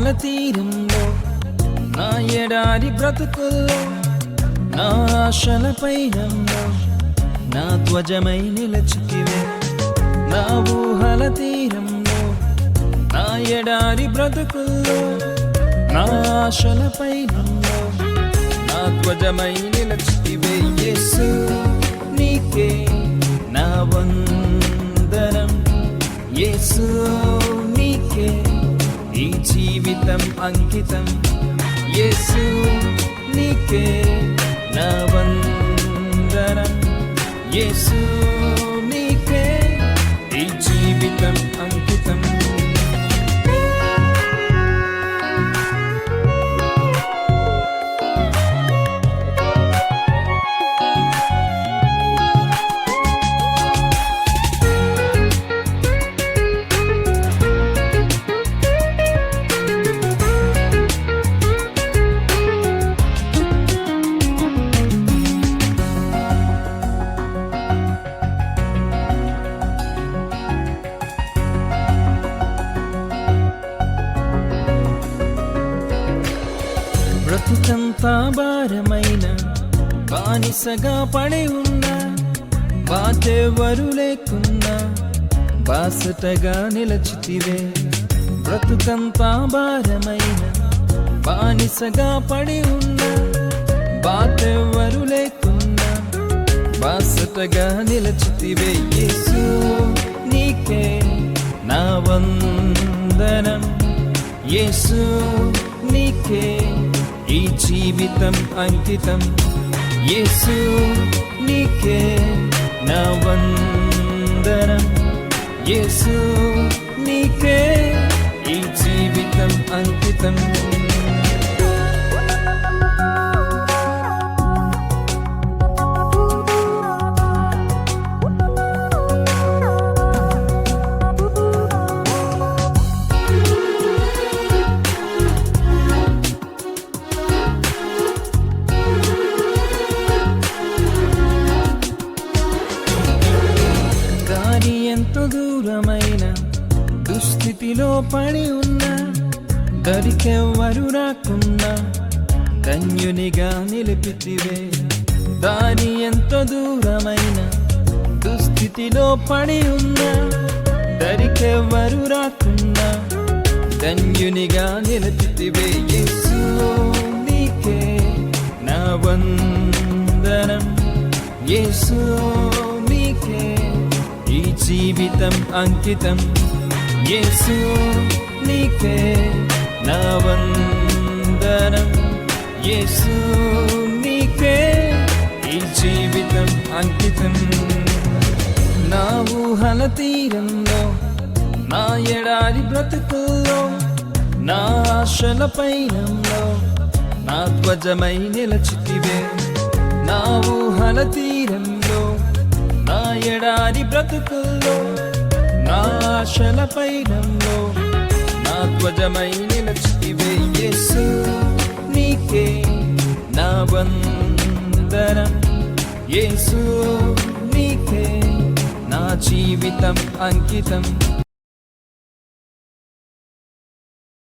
కాల తీరంలో నా ఎడారి బ్రతుకుల్లో నా ఆశల పైనంలో నా ధ్వజమై నిలచితివే. నా ఊహల తీరంలో నా ఎడారి బ్రతుకుల్లో నా ఆశల పైనంలో నా ధ్వజమై నిలచితివే. యేసు నీకే నా వందనం. యేసు నీకే నీ జీవితం అంకితం. యేసు నీకే నా వందనం. యేసు నీకే నీ జీవితం అంకితం. బ్రతుకంతా భారమైన బానిసగా పడి ఉన్నా బాధెవరు లేకున్నా బాసటగా నిలచితివే. బ్రతుకంతా భారమైన బానిసగా పడి ఉన్నా బాటెవరు లేకున్నా బాసటగా నిలచితివే. యేసు నీకే నా వందనం. యేసు నీకే నీ జీవితం అంకితం. యేసు నీకే నా వందనం. యేసు దుస్థితిలో పడి ఉన్నా దరికెవ్వరు రాకున్నా కన్యునిగా నిలిపితివే. దారి ఎంత దూరమైన దుస్థితిలో పడి ఉన్నా దరికెవ్వరు రాకున్నా కన్యునిగా నిలిపితివే. యేసు నీకే నా వందనం. యేసు నీకే ఈ జీవితం అంకితం. యేసు నీకే నా వందనం. యేసు నీకే ఈ జీవితం అంకితం. నా ఊహల తీరంలో నా ఎడారి బ్రతుకుల్లో నా ఆశల పైనంలో నా ధ్వజమై నిలచితివే. నా ఊహల తీరంలో నా ఎడారి బ్రతుకుల్లో నా ఆశల పైనంలో నా ధ్వజమై నిలచితివే నీకే నా వందనం. యేసు నీకే నా జీవితం అంకితం.